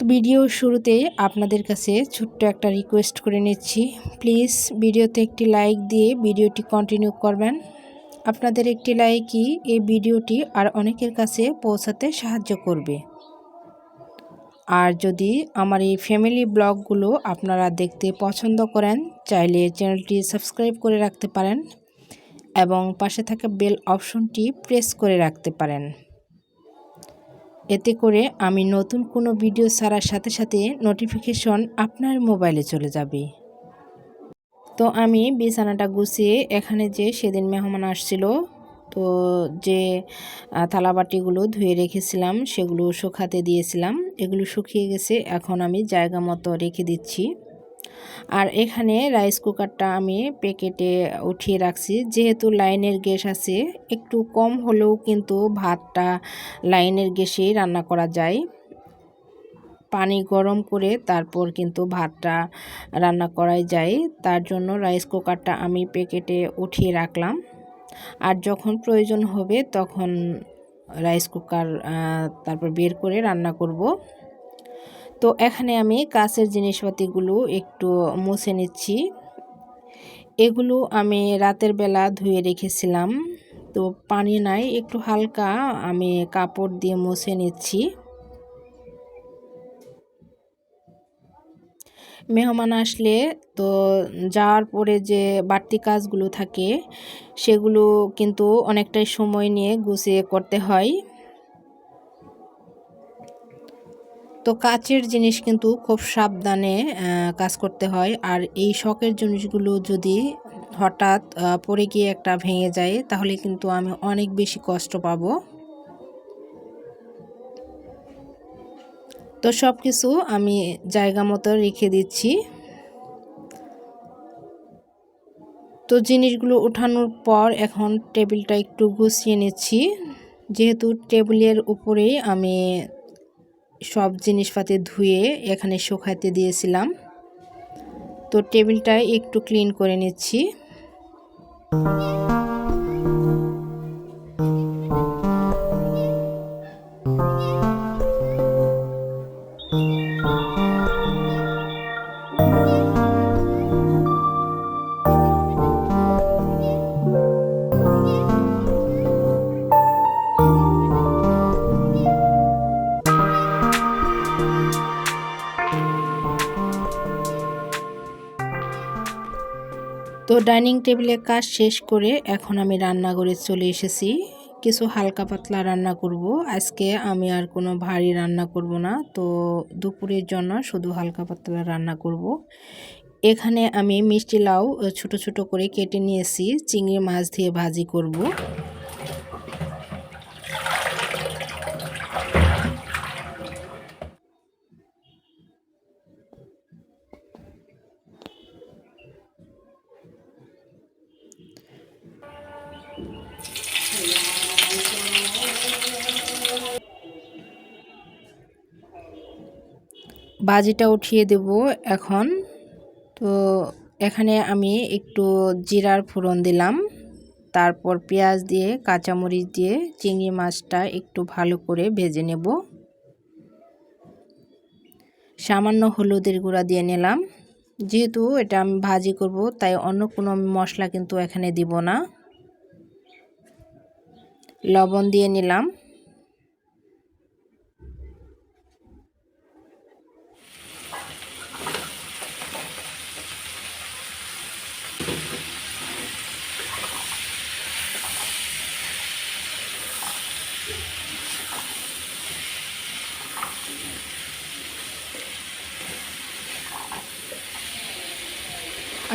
তো ভিডিও শুরুতে আপনাদের কাছে ছোট্ট একটা রিকোয়েস্ট করে নিচ্ছি। প্লিজ ভিডিওতে একটি লাইক দিয়ে ভিডিওটি কন্টিনিউ করবেন। আপনাদের একটি লাইকই এই ভিডিওটি আর অনেকের কাছে পৌঁছাতে সাহায্য করবে। আর যদি আমার এই ফ্যামিলি ব্লগগুলো আপনারা দেখতে পছন্দ করেন, চাইলে চ্যানেলটি সাবস্ক্রাইব করে রাখতে পারেন এবং পাশে থাকা বেল অপশনটি প্রেস করে রাখতে পারেন। এতে করে আমি নতুন কোনো ভিডিও ছাড়ার সাথে সাথে নোটিফিকেশন আপনার মোবাইলে চলে যাবে। তো আমি বিছানাটা গুছিয়ে এখানে যে সেদিন মেহমান আসছিল, তো যে থালাবাটিগুলো ধুয়ে রেখেছিলাম সেগুলো শুকাতে দিয়েছিলাম। এগুলো শুকিয়ে গেছে, এখন আমি জায়গা মতো রেখে দিচ্ছি। আর এখানে রাইস কুকারটা আমি প্যাকেটে উঠিয়ে রাখছি। যেহেতু লাইনের গ্যাস আছে, একটু কম হলেও কিন্তু ভাতটা লাইনের গ্যাসেই রান্না করা যায়। পানি গরম করে তারপর কিন্তু ভাতটা রান্না করাই যায়। তার জন্য রাইস কুকারটা আমি প্যাকেটে উঠিয়ে রাখলাম। আর যখন প্রয়োজন হবে তখন রাইস কুকার তারপর বের করে রান্না করব। তো এখানে আমি কাছের জিনিসপাতিগুলো একটু মুছে নিচ্ছি। এগুলো আমি রাতের বেলা ধুয়ে রেখেছিলাম। তো পানি নাই, একটু হালকা আমি কাপড় দিয়ে মুছে নিচ্ছি। মেহমান আসলে তো যাওয়ার পরে যে বাড়তি কাজগুলো থাকে, সেগুলো কিন্তু অনেকটাই সময় নিয়ে গুছিয়ে করতে হয়। তো কাচের জিনিস কিন্তু খুব সাবধানে কাজ করতে হয়। আর এই শখের জিনিসগুলো যদি হঠাৎ পড়ে গিয়ে একটা ভেঙে যায়, তাহলে কিন্তু আমি অনেক বেশি কষ্ট পাবো। তো সব কিছু আমি জায়গা মতো রেখে দিচ্ছি। তো জিনিসগুলো ওঠানোর পর এখন টেবিলটা একটু গুছিয়ে নিচ্ছি। যেহেতু টেবিলের উপরেই আমি সব জিনিসপাতি ধুয়ে এখানে শুকাইতে দিয়েছিলাম। তো টেবিলটা একটু ক্লিন করে নিচ্ছি। তো ডাইনিং টেবিলে কাজ শেষ করে এখন আমি রান্নাঘরে চলে এসেছি। কিছু হালকা পাতলা রান্না করব। আজকে আমি আর কোনো ভারী রান্না করব না। তো দুপুরের জন্য শুধু হালকা পাতলা রান্না করব। এখানে আমি মিষ্টি লাউ ছোট ছোট করে কেটে নিয়েছি। চিংড়ি মাছ দিয়ে ভাজি করব। বাজিটা উঠিয়ে দেব এখন। তো এখানে আমি একটু জিরার ফোড়ন দিলাম। তারপর পেঁয়াজ দিয়ে, কাঁচামরিচ দিয়ে চিংড়ি মাছটা একটু ভালো করে ভেজে নেব। সামান্য হলুদের গুঁড়া দিয়ে নিলাম। যেহেতু এটা আমি ভাজি করব, তাই অন্য কোনো মশলা কিন্তু এখানে দিব না। লবণ দিয়ে নিলাম।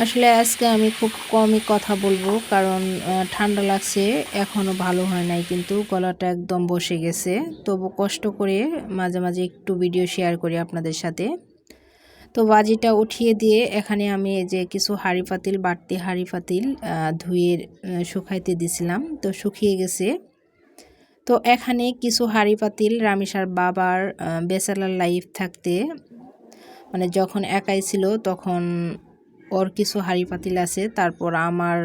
আসলে আজকে আমি খুব কমই কথা বলব, কারণ ঠান্ডা লাগছে এখনও ভালো হয় নাই, কিন্তু গলাটা একদম বসে গেছে। তবু কষ্ট করে মাঝে মাঝে একটু ভিডিও শেয়ার করি আপনাদের সাথে। তো বাজিটা উঠিয়ে দিয়ে এখানে আমি যে কিছু হাঁড়ি পাতিল, বাড়তি হাঁড়ি পাতিল ধুয়ে শুকাইতে দিছিলাম, তো শুকিয়ে গেছে। তো এখানে কিছু হাঁড়ি পাতিল, রামিসার বাবার বেচালার লাইফ থাকতে মানে যখন একাই ছিল তখন ওর কিছু হাঁড়ি পাতিল আছে, তারপর আমার,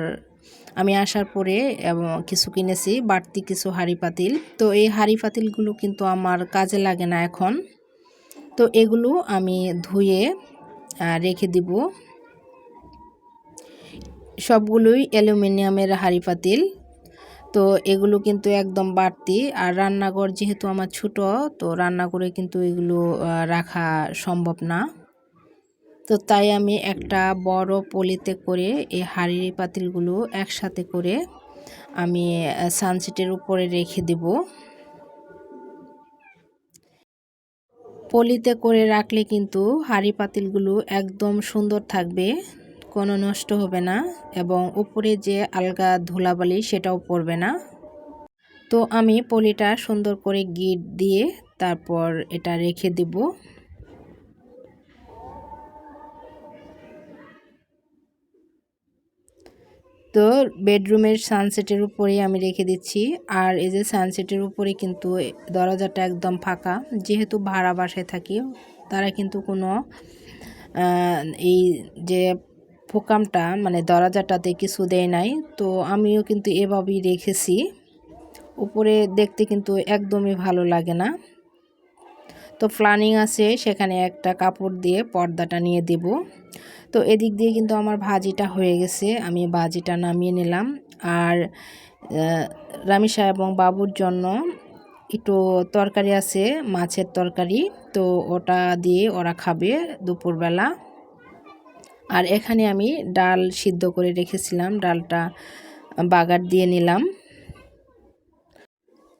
আমি আসার পরে এবং কিছু কিনেছি, বাড়তি কিছু হাঁড়ি পাতিল। তো এই হাঁড়ি পাতিলগুলো কিন্তু আমার কাজে লাগে না এখন। তো এগুলো আমি ধুয়ে রেখে দিব। সবগুলোই অ্যালুমিনিয়ামের হাঁড়ি পাতিল। তো এগুলো কিন্তু একদম বাড়তি। আর রান্নাঘর যেহেতু আমার ছোট, তো রান্নাঘরে কিন্তু এগুলো রাখা সম্ভব না। তো তাই আমি একটা বড় পলিতে করে এই হাঁড়ি পাতিলগুলো একসাথে করে আমি সানসেটের উপরে রেখে দেব। পলিতে করে রাখলে কিন্তু হাঁড়ি পাতিলগুলো একদম সুন্দর থাকবে, কোনো নষ্ট হবে না এবং উপরে যে আলগা ধুলাবালি সেটাও পড়বে না। তো আমি পলিটা সুন্দর করে গিট দিয়ে তারপর এটা রেখে দেব। তো বেডরুমের সানসেটের উপরেই আমি রেখে দিচ্ছি। আর এই যে সানসেটের উপরে কিন্তু দরজাটা একদম ফাঁকা। যেহেতু ভাড়া বাসায় থাকি, তারা কিন্তু কোনো এই যে পোকামটা মানে দরজাটাতে কিছু দেয় নাই। তো আমিও কিন্তু এভাবেই রেখেছি। উপরে দেখতে কিন্তু একদমই ভালো লাগে না। তো প্ল্যানিং আছে, সেখানে একটা কাপড় দিয়ে পর্দাটা নিয়ে দেব। তো এদিক দিয়ে কিন্তু আমার ভাজিটা হয়ে গেছে, আমি ভাজিটা নামিয়ে নিলাম। আর রামিসা এবং বাবুর জন্য একটু তরকারি আছে, মাছের তরকারি। তো ওটা দিয়ে ওরা খাবে দুপুরবেলা। আর এখানে আমি ডাল সিদ্ধ করে রেখেছিলাম, ডালটা বাগার দিয়ে নিলাম।